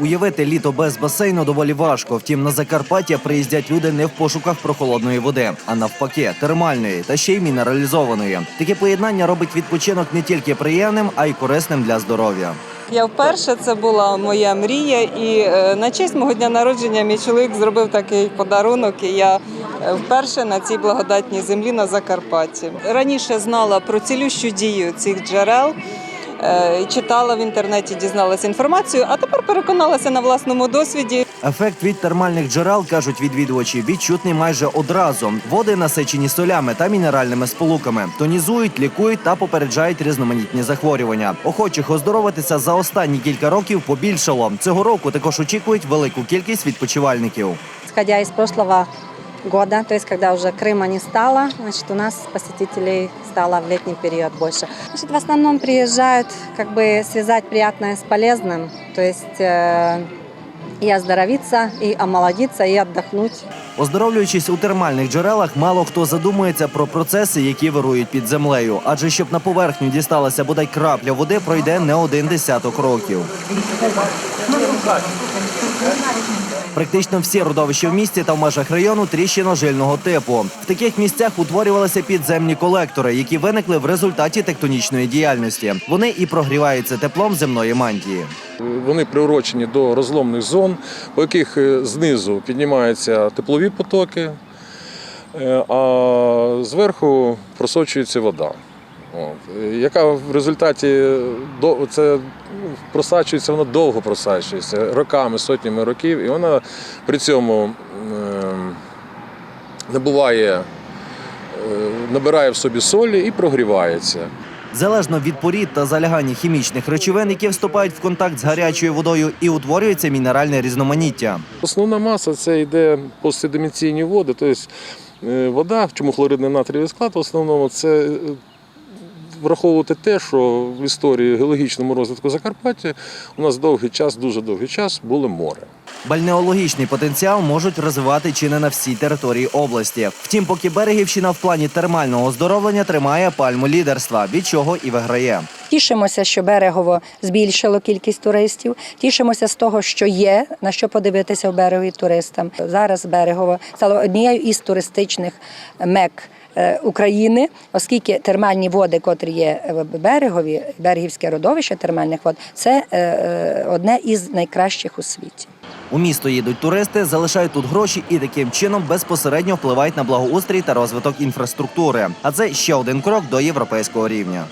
Уявити літо без басейну доволі важко. Втім, на Закарпаття приїздять люди не в пошуках прохолодної води, а навпаки, термальної та ще й мінералізованої. Таке поєднання робить відпочинок не тільки приємним, а й корисним для здоров'я. Я вперше це була моя мрія, і е, на честь мого дня народження мій чоловік зробив такий подарунок. І я е, вперше на цій благодатній землі на Закарпатті. Раніше знала про цілющу дію цих джерел. Е, Читала в інтернеті, дізналася інформацію, а тепер переконалася на власному досвіді. Ефект від термальних джерел кажуть відвідувачі відчутний майже одразу. Води насичені солями та мінеральними сполуками, тонізують, лікують та попереджають різноманітні захворювання. Охочих оздоровитися за останні кілька років побільшало. Цього року також очікують велику кількість відпочивальників. Исходя из прошлого года, то есть когда уже Крыма не стало, значит, у нас посетителей стало в летний период больше. Значит, в основном приезжают как бы связать приятное с полезным, то есть э, и оздоровиться, и омолодиться, и отдохнуть. Оздоровлюючись у термальних джерелах, мало хто задумується про процеси, які вирують під землею. Адже щоб на поверхню дісталася бодай крапля води, пройде не один десяток років. Практично всі родовища в місті та в межах району тріщино-жильного типу. В таких місцях утворювалися підземні колектори, які виникли в результаті тектонічної діяльності. Вони і прогріваються теплом земної мантії. Вони приурочені до розломних зон, по яких е, знизу піднімаються теплові потоки, е, а зверху просочується вода. Е, яка в результаті до- це просачується, вона довго просачується, роками, сотнями років, і вона при цьому ем, набуває, е, набирає в собі солі і прогрівається. Залежно від порід та залягання хімічних речовин, які вступають в контакт з гарячою водою, і утворюється мінеральне різноманіття. Основна маса це йде постседиміційні води, тобто е, вода, чому хлоридний натрієвий склад в основному це е, враховувати те, що в історії геологічному розвитку Закарпаття у нас довгий час, дуже довгий час було море. Бальнеологічний потенціал можуть розвивати чи не на всій території області. Втім, поки Берегівщина в плані термального оздоровлення тримає пальму лідерства, від чого і виграє. Тішимося, що берегово збільшило кількість туристів. Тішимося з того, що є на що подивитися в берегові туристам. Зараз берегово стало однією із туристичних мек. Е, України, оскільки термальні води, котрі є в берегові, берегівське родовище термальних вод, це е, е, одне із найкращих у світі. У місто їдуть туристи, залишають тут гроші і таким чином безпосередньо впливають на благоустрій та розвиток інфраструктури. А це ще один крок до європейського рівня.